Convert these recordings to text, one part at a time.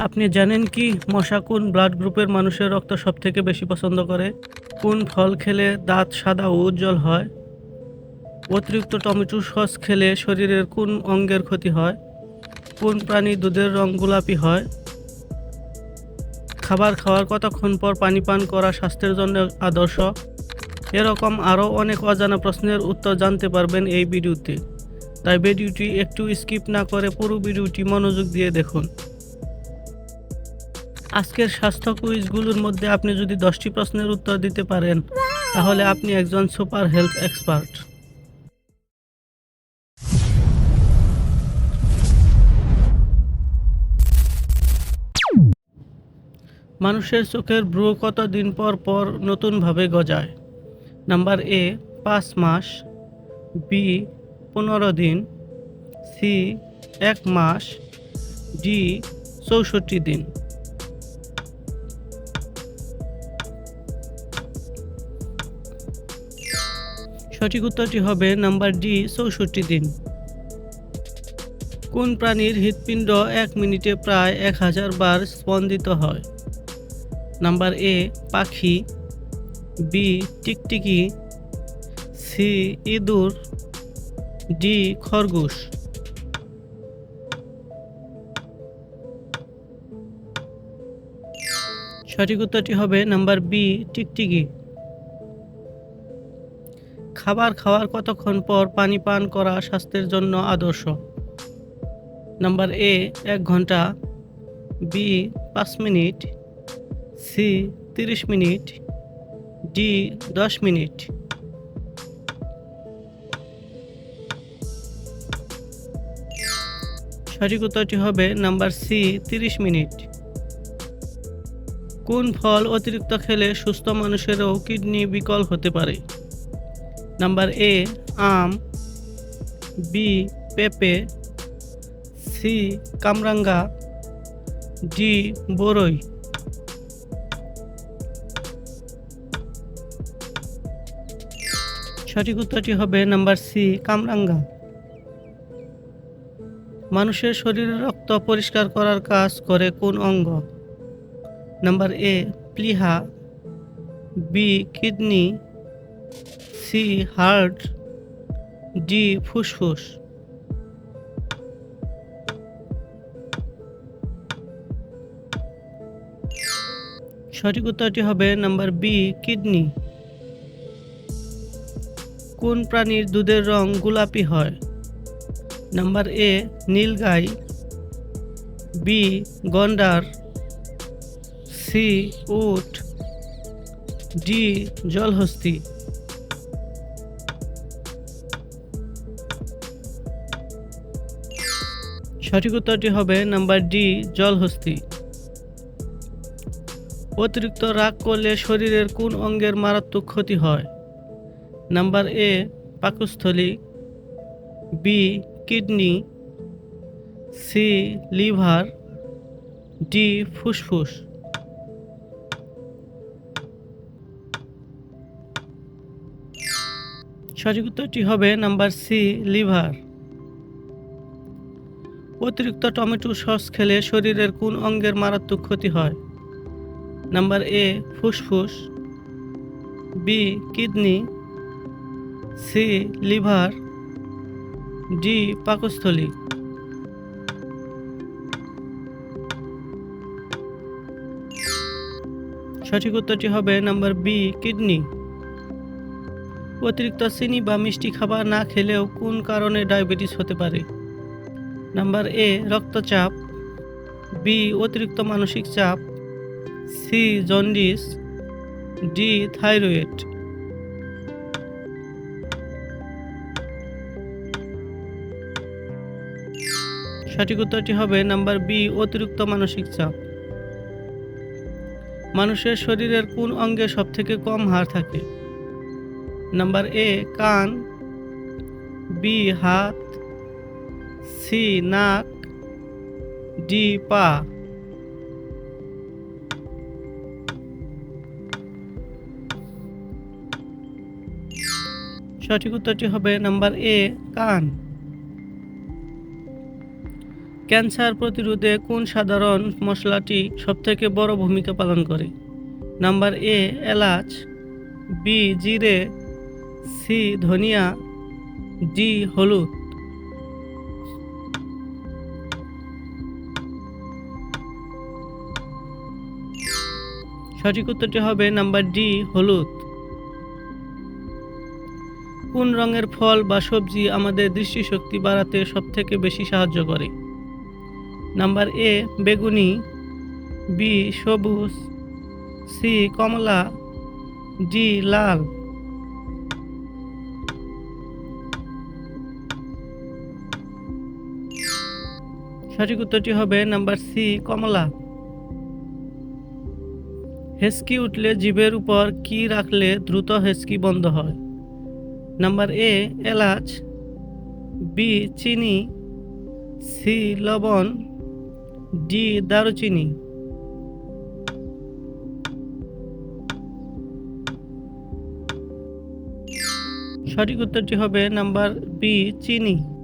আপনি জানেন কি মশা কোন ব্লাড গ্রুপের মানুষের রক্ত সব থেকে বেশি পছন্দ করে? কোন ফল খেলে দাঁত সাদা ও উজ্জ্বল হয়? অতিরিক্ত টমেটো সস খেলে শরীরের কোন অঙ্গের ক্ষতি হয়? কোন প্রাণী দুধের রং গোলাপি হয়? খাবার খাওয়ার কতক্ষণ পর পানি পান করা স্বাস্থ্যের জন্য আদর্শ? এরকম আরও অনেক অজানা প্রশ্নের উত্তর জানতে পারবেন এই ভিডিওতে। তাই ভিডিওটি একটু স্কিপ না করে পুরো ভিডিওটি মনোযোগ দিয়ে দেখুন। আজকের স্বাস্থ্য কুইজগুলোর মধ্যে আপনি যদি দশটি প্রশ্নের উত্তর দিতে পারেন, তাহলে আপনি একজন সুপার হেলথ এক্সপার্ট। মানুষের চোখের ভ্রু কত দিন পর পর নতুনভাবে গজায়? নাম্বার এ, পাঁচ মাস। বি, পনেরো দিন। সি, এক মাস। ডি, চৌষট্টি দিন। সঠিক উত্তরটি হবে নাম্বার ডি, চৌষট্টি দিন। কোন প্রাণীর হৃৎপিণ্ড এক মিনিটে প্রায় এক হাজার বার স্পন্দিত হয়? নাম্বার এ, পাখি। বি, টিকটিকি। সি, ইঁদুর। ডি, খরগোশ। সঠিক উত্তরটি হবে নাম্বার বি, টিকটিকি। খাবার খাওয়ার কতক্ষণ পর পানি পান করা স্বাস্থ্যের জন্য আদর্শ? নাম্বার এ, এক ঘণ্টা। বি, পাঁচ মিনিট। সি, তিরিশ মিনিট। ডি, দশ মিনিট। সঠিক উত্তরটি হবে নাম্বার সি, তিরিশ মিনিট। কোন ফল অতিরিক্ত খেলে সুস্থ মানুষেরও কিডনি বিকল হতে পারে? নাম্বার এ, আম, বি, পেঁপে, সি, কামরাঙ্গা, ডি, বরই। সঠিক উত্তরটি হবে নাম্বার সি, কামরাঙ্গা। মানুষের শরীরের রক্ত পরিষ্কার করার কাজ করে কোন অঙ্গ? Number A, প্লিহা। B, kidney. C heart D ফুসফুস। সঠিক উত্তরটি হবে নাম্বার বি, কিডনি। কোন প্রাণীর দুধের রং গোলাপি হয়? নাম্বার এ, নীলগাই। বি, গন্ডার। সি, উট। ডি, জলহস্তি। সঠিক উত্তরটি হবে নাম্বার ডি, জলহস্তি। অতিরিক্ত রাগ করলে শরীরের কোন অঙ্গের মারাত্মক ক্ষতি হয়? নাম্বার এ, পাকস্থলী। B, kidney. C, liver. D, ফুসফুস। সঠিক উত্তরটি হবে নাম্বার সি, লিভার। অতিরিক্ত টমেটো সস খেলে শরীরের কোন অঙ্গের মারাত্মক ক্ষতি হয়? নাম্বার এ, ফুসফুস। B, kidney. C, liver. D, পাকস্থলী। সঠিক উত্তরটি হবে নাম্বার বি, কিডনি। অতিরিক্ত চিনি বা মিষ্টি খাবার না খেলেও কোন কারণে ডায়াবেটিস হতে পারে? নাম্বার এ, রক্তচাপ, বি, অতিরিক্ত মানসিক চাপ, সি, জন্ডিস, ডি, থাইরয়েড। সঠিক উত্তরটি হবে নাম্বার বি, অতিরিক্ত মানসিক চাপ। মানুষের শরীরের কোন অঙ্গে সবথেকে কম হাড় থাকে? নাম্বার এ, কান, বি, হাত সি নাক ডি পা। সঠিক উত্তরটি হবে নাম্বার এ, কান। ক্যান্সার প্রতিরোধে কোন সাধারণ মশলাটি সবথেকে বড় ভূমিকা পালন করে? নাম্বার এ, এলাচ, বি, জিরে, সি, ধনিয়া, ডি, হলুদ। সঠিক উত্তরটি হবে নাম্বার ডি, হলুদ। কোন রঙের ফল বা সবজি আমাদের দৃষ্টিশক্তি বাড়াতে সবথেকে বেশি সাহায্য করে? নাম্বার এ, বেগুনি, বি, সবুজ, সি, কমলা, ডি, লাল। সঠিক উত্তরটি হবে নাম্বার সি, কমলা। হেসকি উঠলে জিভের উপর কি রাখলে দ্রুত হেসকি বন্ধ হয়? নাম্বার এ, এলাচ, বি, চিনি, সি, লবণ, ডি, দারুচিনি। সঠিক উত্তরটি হবে নাম্বার বি, চিনি।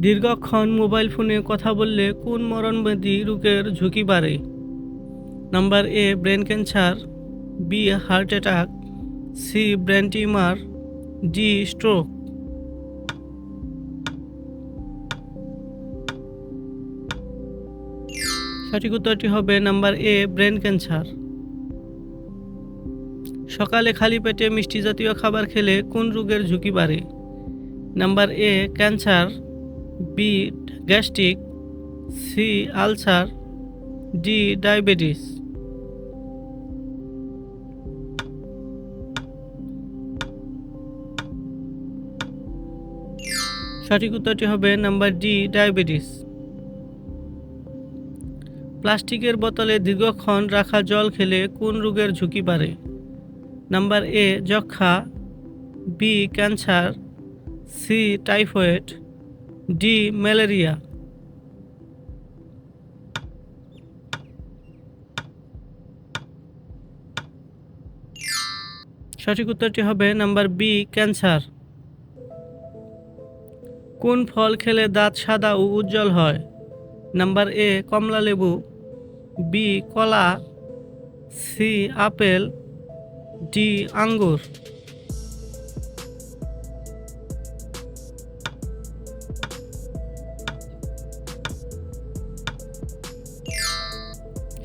দীর্ঘক্ষণ মোবাইল ফোনে কথা বললে কোন মরণব্যাধি রোগের ঝুঁকি বাড়ে? Number A, brain cancer, B, heart attack, C, brain tumour, D, stroke. সঠিক উত্তরটি হবে নাম্বার এ, ব্রেন ক্যান্সার। সকালে খালি পেটে মিষ্টি জাতীয় খাবার খেলে কোন রোগের ঝুঁকি বাড়ে? Number A, cancer B gastric, C, ulcer, D, diabetes. সঠিক উত্তরটি হবে নাম্বার ডি, ডায়াবেটিস। প্লাস্টিকের বোতলে দীর্ঘক্ষণ রাখা জল খেলে কোন রোগের ঝুঁকি বাড়ে? নাম্বার এ যক্ষা B, cancer, C, typhoid. D, malaria. সঠিক উত্তরটি হবে নাম্বার বি, ক্যান্সার। কোন ফল খেলে দাঁত সাদা ও উজ্জ্বল হয়? নাম্বার এ, কমলা লেবু। বি, কলা। C, apple. ডি, আঙ্গুর।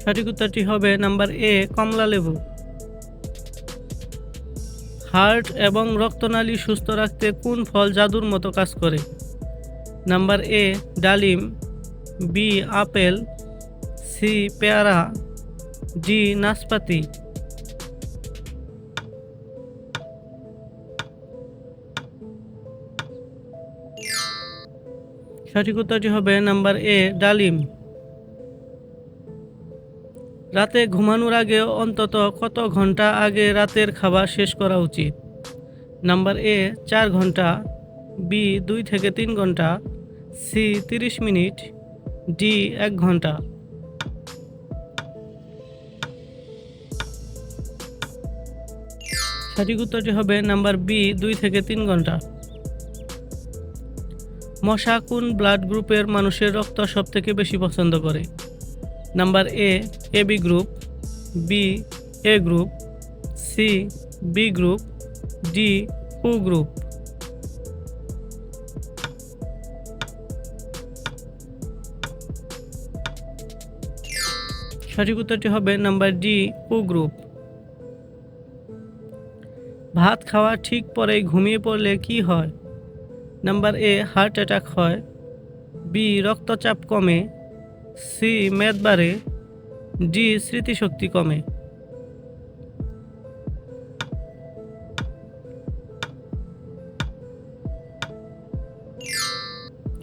সঠিক উত্তরটি হবে নাম্বার এ, কমলা লেবু। হার্ট এবং রক্তনালী সুস্থ রাখতে কোন ফল জাদুর মতো কাজ করে? নাম্বার এ, ডালিম, বি, আপেল, সি, পেয়ারা, ডি, নাশপাতি। সঠিক উত্তরটি হবে নাম্বার এ, ডালিম। রাতে ঘুমানোর আগে অন্তত কত ঘণ্টা আগে রাতের খাবার শেষ করা উচিত? নাম্বার এ, চার ঘণ্টা, বি, দুই থেকে তিন ঘণ্টা, সি, তিরিশ মিনিট, ডি, এক ঘণ্টা। সঠিক উত্তরটি হবে নাম্বার বি, দুই থেকে তিন ঘণ্টা। মশা কোন ব্লাড গ্রুপের মানুষের রক্ত সব থেকে বেশি পছন্দ করে? Number A A B group B A group C B group D O group সঠিক উত্তরটি হবে নাম্বার ডি ও গ্রুপ ভাত খাওয়া ঠিক পরে ঘুমিয়ে পড়লে কি হয়? নাম্বার এ হার্ট অ্যাটাক হয়। বি রক্তচাপ কমে। সি মেদ বাড়ে ডি স্মৃতিশক্তি কমে।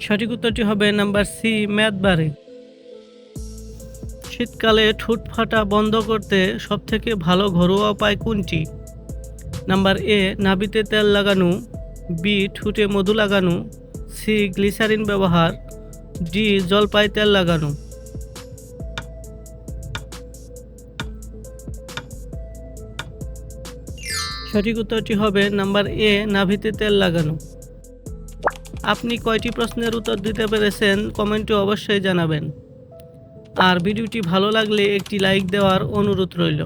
সঠিক উত্তরটি হবে নাম্বার সি মেদ বাড়ে শীতকালে ঠোঁট ফাটা বন্ধ করতে সবথেকে ভালো ঘরোয়া উপায় কোনটি? নাম্বার এ, নাভিতে তেল লাগানো। বি, ঠুটে মধু লাগানো। সি, গ্লিসারিন ব্যবহার। ডি জলপাই তেল লাগানো। সঠিক উত্তরটি হবে নাম্বার এ, নাভিতে তেল লাগানো। আপনি কয়টি প্রশ্নের উত্তর দিতে পেরেছেন কমেন্টে অবশ্যই জানাবেন। আর ভিডিওটি ভালো লাগলে একটি লাইক দেওয়ার অনুরোধ রইল।